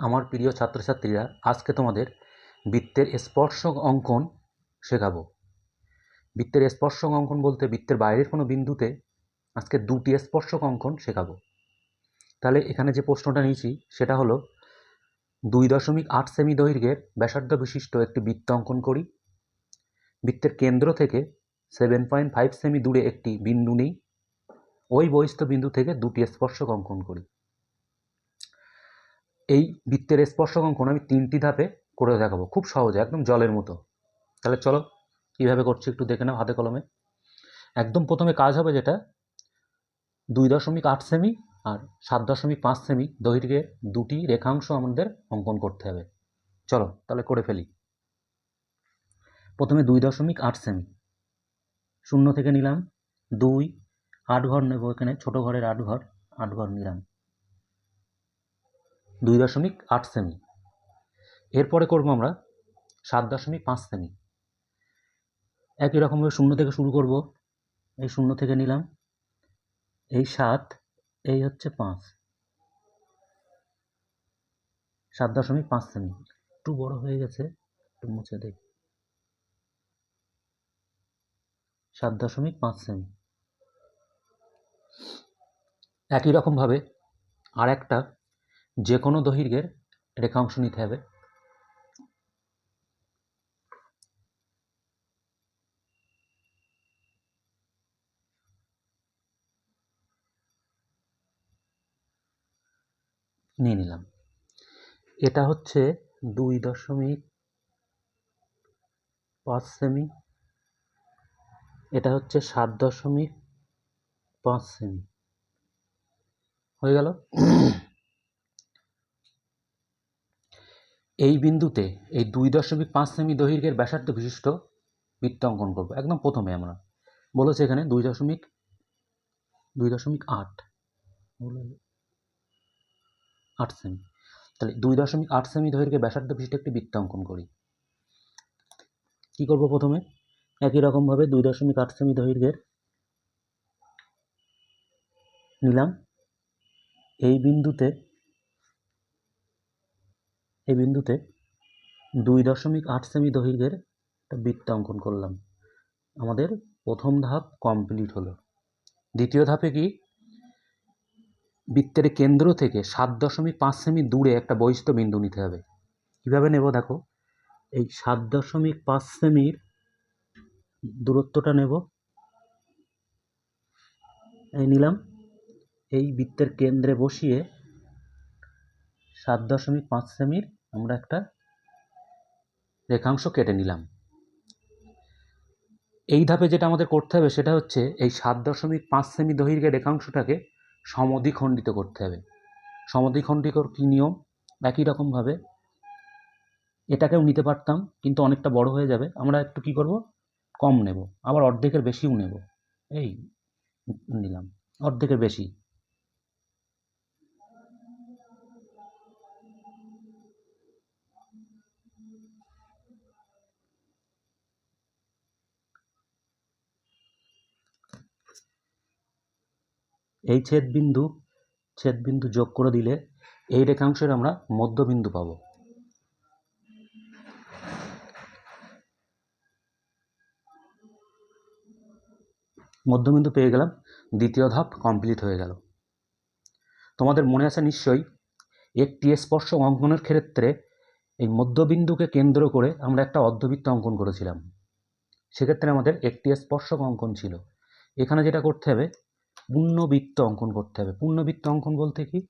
আমার প্রিয় ছাত্রছাত্রীরা, আজকে তোমাদের বৃত্তের স্পর্শক অঙ্কন শেখাবো। বৃত্তের স্পর্শক অঙ্কন বলতে বৃত্তের বাইরের কোনো বিন্দুতে আজকে দুটি স্পর্শক অঙ্কন শেখাবো। তাহলে এখানে যে প্রশ্নটা নিয়েছি, সেটা হলো, দুই দশমিক আট সেমি দৈর্ঘ্যের ব্যাসার্ধ বিশিষ্ট একটি বৃত্ত অঙ্কন করি। বৃত্তের কেন্দ্র থেকে সেভেন পয়েন্ট ফাইভ সেমি দূরে একটি বিন্দু নেই। ওই বহিস্থ বিন্দু থেকে দুটি স্পর্শক অঙ্কন করি। এই বৃত্তের স্পর্শক অঙ্কন আমি তিনটি ধাপে করে দেখাবো, খুব সহজে, একদম জলের মতো। তাহলে চলো, কীভাবে করছি একটু দেখে নাও হাতে কলমে। একদম প্রথমে কাজ হবে যেটা, দুই দশমিক আট সেমি আর সাত দশমিক পাঁচ সেমি দৈর্ঘ্যের দুটি রেখাংশ আমাদের অঙ্কন করতে হবে। চলো, তাহলে করে ফেলি। প্রথমে দুই দশমিক আট সেমি, শূন্য থেকে নিলাম, দুই, আট ঘর নেব এখানে, ছোট ঘরের আট ঘর আট ঘর নিলাম। দুই দশমিক আট সেমি। এরপরে করব আমরা সাত দশমিক পাঁচ সেমি। একই রকমভাবে শূন্য থেকে শুরু করব। এই শূন্য থেকে নিলাম। এই সাত, এই হচ্ছে পাঁচ। সাত দশমিক পাঁচ সেমি। একটু বড় হয়ে গেছে, একটু মুছে দেই। সাত দশমিক পাঁচ সেমি। একই রকমভাবে আর একটা যে কোনো দৈর্ঘ্যের রেখাংশ নিতে হবে। নিয়ে নিলাম। এটা হচ্ছে দুই দশমিক পাঁচ সেমি। এটা হচ্ছে সাত দশমিক পাঁচ সেমি। হয়ে গেল? এই বিন্দুতে এই দুই দশমিক পাঁচ সেমি দৈর্ঘ্যের ব্যাসার্ধ বিশিষ্ট বৃত্ত অঙ্কন করব। একদম প্রথমে আমরা। বলেছে এখানে দুই দশমিক দুই দশমিক আট। আট সেমি। তাহলে দুই দশমিক আট সেমি দৈর্ঘ্যে ব্যাসার্ধ বিশিষ্ট একটি বৃত্ত অঙ্কন করি। কি করব প্রথমে? একই রকমভাবে দুই দশমিক আট সেমি দৈর্ঘ্যের নিলাম। এই বিন্দুতে এই বিন্দুতে দুই দশমিক আট সেমি দৈর্ঘ্যের একটা বৃত্ত অঙ্কন করলাম। আমাদের প্রথম ধাপ কমপ্লিট হলো। দ্বিতীয় ধাপে কি? বৃত্তের কেন্দ্র থেকে সাত দশমিক পাঁচ সেমি দূরে একটা বহিষ্ঠ বিন্দু নিতে হবে। কীভাবে নেব দেখো? এই সাত দশমিক পাঁচ সেমির দূরত্বটা নেব। এই নিলাম। এই বৃত্তের কেন্দ্রে বসিয়ে সাত দশমিক পাঁচ সেমির আমরা একটা রেখাংশ কেটে নিলাম। এই ধাপে যেটা আমাদের করতে হবে সেটা হচ্ছে এই সাত দশমিক পাঁচ সেমি দৈর্ঘ্যের রেখাংশটাকে সমদ্বিখণ্ডিত করতে হবে। সমদ্বিখণ্ডিত কী নিয়ম? একই রকমভাবে এটাকেও নিতে পারতাম, কিন্তু অনেকটা বড় হয়ে যাবে। আমরা একটু কি করব? কম নেব। আবার অর্ধেকের বেশিও নেব। এই, নিলাম। অর্ধেকের বেশি। এই ছেদবিন্দু ছেদবিন্দু যোগ করে দিলে এই রেখাংশের আমরা মধ্যবিন্দু পাবো। মধ্যবিন্দু পেয়ে গেলাম, দ্বিতীয় ধাপ কমপ্লিট হয়ে গেল। তোমাদের মনে আছে নিশ্চয়ই, একটি স্পর্শ অঙ্কনের ক্ষেত্রে এই মধ্যবিন্দুকে কেন্দ্র করে আমরা একটা অর্ধবৃত্ত অঙ্কন করেছিলাম। সেক্ষেত্রে আমাদের একটি স্পর্শক অঙ্কন ছিল। এখানে যেটা করতে হবে পূর্ণবৃত্ত অঙ্কন করতে হবে। পূর্ণবৃত্ত অঙ্কন বলতে কি?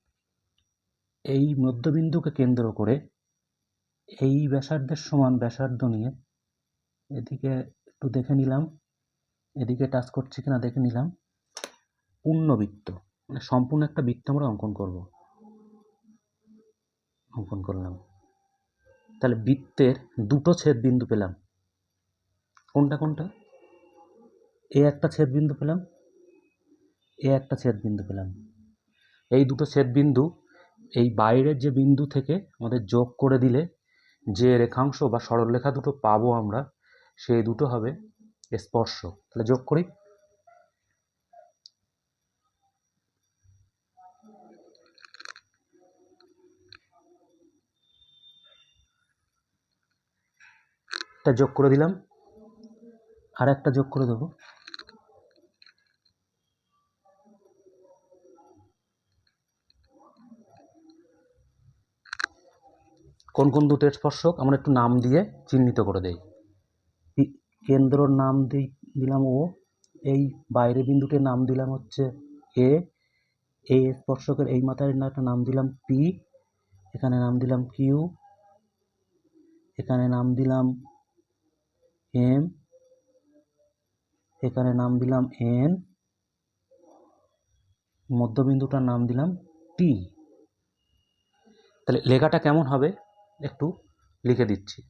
এই মধ্যবিন্দুকে কেন্দ্র করে এই ব্যাসার্ধের সমান ব্যাসার্ধ নিয়ে এদিকে একটু দেখে নিলাম। এদিকে টাচ করছে কিনা দেখে নিলাম। পূর্ণবৃত্ত মানে সম্পূর্ণ একটা বৃত্ত আমরা অঙ্কন করব। অঙ্কন করলাম। তাহলে বৃত্তের দুটো ছেদ বিন্দু পেলাম। কোনটা কোনটা? এ একটা ছেদ বিন্দু পেলাম এ একটা ছেদবিন্দু পেলাম। এই দুটো ছেদবিন্দু এই বাইরের যে বিন্দু থেকে আমাদের যোগ করে দিলে যে রেখাংশ বা সরলরেখা দুটো পাবো আমরা, সেই দুটো হবে স্পর্শ। তাহলে যোগ করি। যোগ করে দিলাম। আর একটা যোগ করে দেবো। কোন কোন দুটো স্পর্শক, আমরা একটু নাম দিয়ে চিহ্নিত করে দেই। কেন্দ্রর নাম দিই, দিলাম ও। এই বাইরে বিন্দুটির নাম দিলাম হচ্ছে এ। এ স্পর্শকের এই মাথার একটা নাম দিলাম পি। এখানে নাম দিলাম কিউ। এখানে নাম দিলাম এম। এখানে নাম দিলাম এন। মধ্যবিন্দুটার নাম দিলাম টি। তাহলে লেখাটা কেমন হবে? একটু লিখে দিচ্ছি।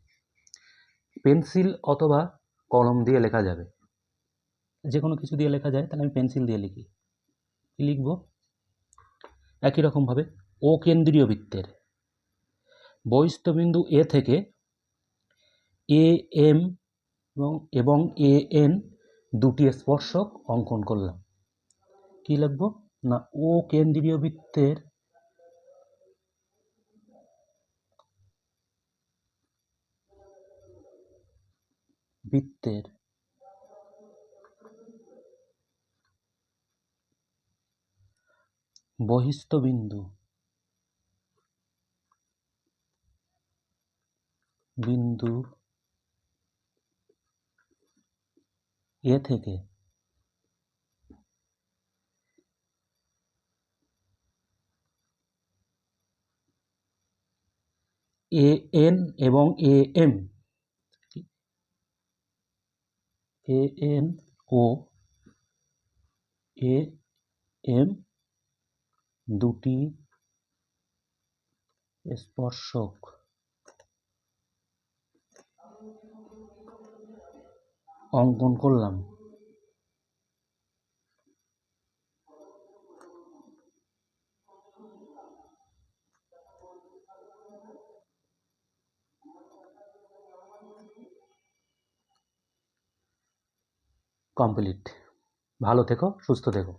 পেন্সিল অথবা কলম দিয়ে লেখা যাবে। যে কোনো কিছু দিয়ে লেখা যায়, তাহলে আমি পেন্সিল দিয়ে লিখি। কি লিখব? একই রকমভাবে ও কেন্দ্রীয় বৃত্তের। বহিস্থবিন্দু এ থেকে এ এম এবং এবং এ এন দুটি স্পর্শক অঙ্কন করলাম। কি লিখব? না ও কেন্দ্রীয় বৃত্তের বৃত্তের বহিস্থ বিন্দু বিন্দু এ থেকে এ এন এবং এ এম এ এন ও এ এম দুটি স্পর্শক। অঙ্কন করলাম। কমপ্লিট ভালো থেকো সুস্থ থেকো